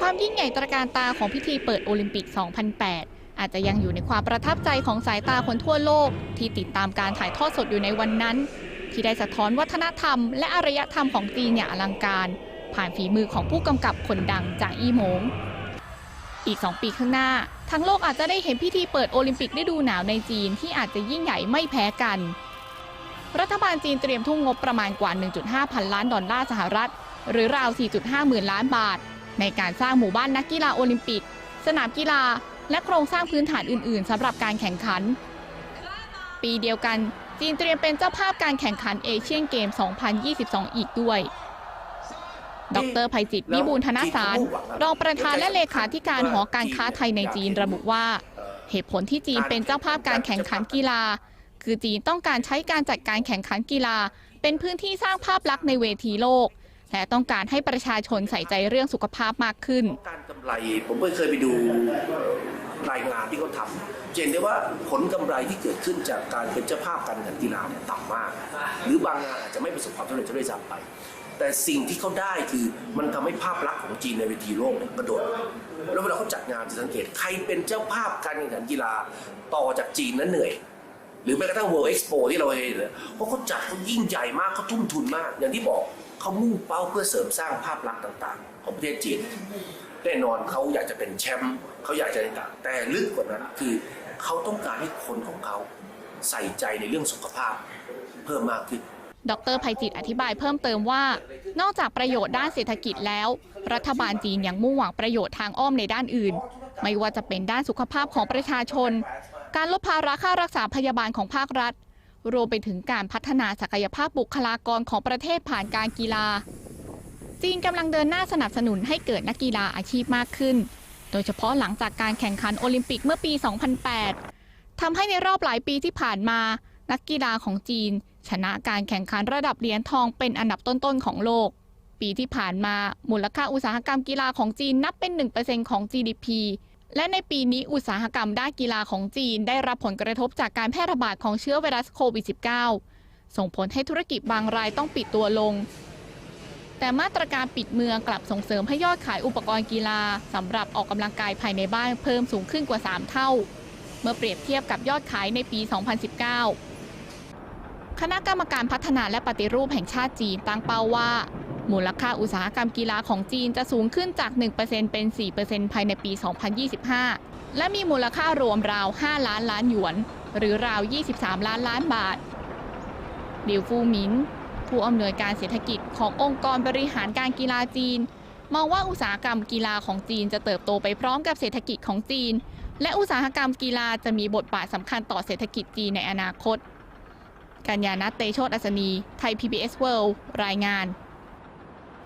ความยิ่งใหญ่ตระการตาของพิธีเปิดโอลิมปิก 2008 อาจจะยังอยู่ในความประทับใจของสายตาคนทั่วโลก ที่ติดตามการถ่ายทอดสดอยู่ในวันนั้น ที่ได้สะท้อนวัฒนธรรม และอารยธรรมของจีนอย่างอลังการ ผ่านฝีมือของผู้กำกับคนดังจางอี้หมง อีก 2 ปีข้างหน้า ทั้งโลกอาจจะได้เห็นพิธีเปิดโอลิมปิกฤดูหนาวในจีนที่อาจจะยิ่งใหญ่ไม่แพ้กัน รัฐบาลจีนเตรียมทุ่มงบประมาณกว่า 1.5 พันล้านดอลลาร์สหรัฐ หรือราว 4.5 หมื่นล้านบาท ในการสร้างหมู่บ้านนักกีฬาโอลิมปิก สนามกีฬา และโครงสร้างพื้นฐานอื่น ๆสำหรับการแข่งขัน ปีเดียวกันจีนเตรียมเป็นเจ้าภาพการแข่งขันเอเชียนเกม 2022 อีกด้วย ดรภัยจิตวิบูลธนสาร รองประธานและเลขาธิการหอการค้าไทยในจีนระบุว่า เหตุผลที่จีนเป็นเจ้าภาพการแข่งขันกีฬา คือจีนต้องการใช้การจัดการแข่งขันกีฬา เป็นพื้นที่สร้างภาพลักษณ์ในเวทีโลก และต้องการให้ประชาชนใส่ใจเรื่องสุขภาพมากขึ้น การกำไรผมเคยไปดูรายงานที่เขาทำเห็นได้ว่าผลกำไรที่เกิดขึ้นจากการเป็นเจ้าภาพการแข่งกีฬาเนี่ยต่ำมาก หรือบางงานอาจจะไม่ประสบความสำเร็จจะด้วยซ้ำไป แต่สิ่งที่เขาได้คือมันทำให้ภาพลักษณ์ของจีนในเวทีโลกเนี่ยกระโดด แล้วเวลาเขาจัดงานจะสังเกตใครเป็นเจ้าภาพการแข่งขันกีฬาต่อจากจีนนั้นเหนื่อย หรือแม้กระทั่ง World Expo ที่เราเห็นนะเพราะเขาจัดเขายิ่งใหญ่มากเขาทุ่มทุนมากอย่างที่บอก เขามุ่งเป้าเพื่อเสริมสร้างภาพลักษณ์ต่างๆ ของประเทศจีน แน่นอนเขาอยากจะเป็นแชมป์เขาอยากจะต่างแต่ลึกกว่านั้นคือเขาต้องการให้คนของเขาใส่ใจในเรื่องสุขภาพเพิ่มมากขึ้นดรภัยจิตอธิบายเพิ่มเติมว่า นอกจากประโยชน์ด้านเศรษฐกิจแล้ว รัฐบาลจีนยังมุ่งหวังประโยชน์ทางอ้อมในด้านอื่น ไม่ว่าจะเป็นด้านสุขภาพของประชาชน การลดภาระค่ารักษาพยาบาลของภาครัฐ รวมไปถึงการพัฒนาศักยภาพบุคลากรของประเทศผ่านการกีฬา จีนกำลังเดินหน้าสนับสนุนให้เกิดนักกีฬาอาชีพมากขึ้น โดยเฉพาะหลังจากการแข่งขันโอลิมปิกเมื่อปี 2008 ทำให้ในรอบหลายปีที่ผ่านมา นักกีฬาของจีน ชนะการแข่งขันระดับเหรียญทองเป็นอันดับต้นๆของโลก ปีที่ผ่านมามูลค่าอุตสาหกรรมกีฬาของจีนนับเป็น 1%ของ GDP และในปีนี้อุตสาหกรรมด้านกีฬาของจีนได้รับผลกระทบจากการแพร่ระบาดของเชื้อไวรัสโควิด -19 ส่งผลให้ธุรกิจบางรายต้องปิดตัวลง แต่มาตรการปิดเมืองกลับส่งเสริมให้ยอดขายอุปกรณ์กีฬาสำหรับออกกำลังกายภายในบ้านเพิ่มสูงขึ้นกว่า 3 เท่า เมื่อเปรียบเทียบกับยอดขายในปี 2019 คณะกรรมการพัฒนาและปฏิรูปแห่งชาติจีนตั้งเป้าว่า มูลค่าอุตสาหกรรมกีฬาของจีนจะสูงขึ้นจาก 1%เป็น 4%ภายในปี 2025 และมีมูลค่ารวมราว 5 ล้านล้านหยวน หรือราว 23 ล้านล้านบาทเดิวฟูหมินผู้อำนวยการเศรษฐกิจขององค์กรบริหารการกีฬาจีน มองว่าอุตสาหกรรมกีฬาของจีนจะเติบโตไปพร้อมกับเศรษฐกิจของจีน และอุตสาหกรรมกีฬาจะมีบทบาทสำคัญต่อเศรษฐกิจจีนในอนาคตกัญญาณัตเตโชตอัศนี ไทย PBS World รายงาน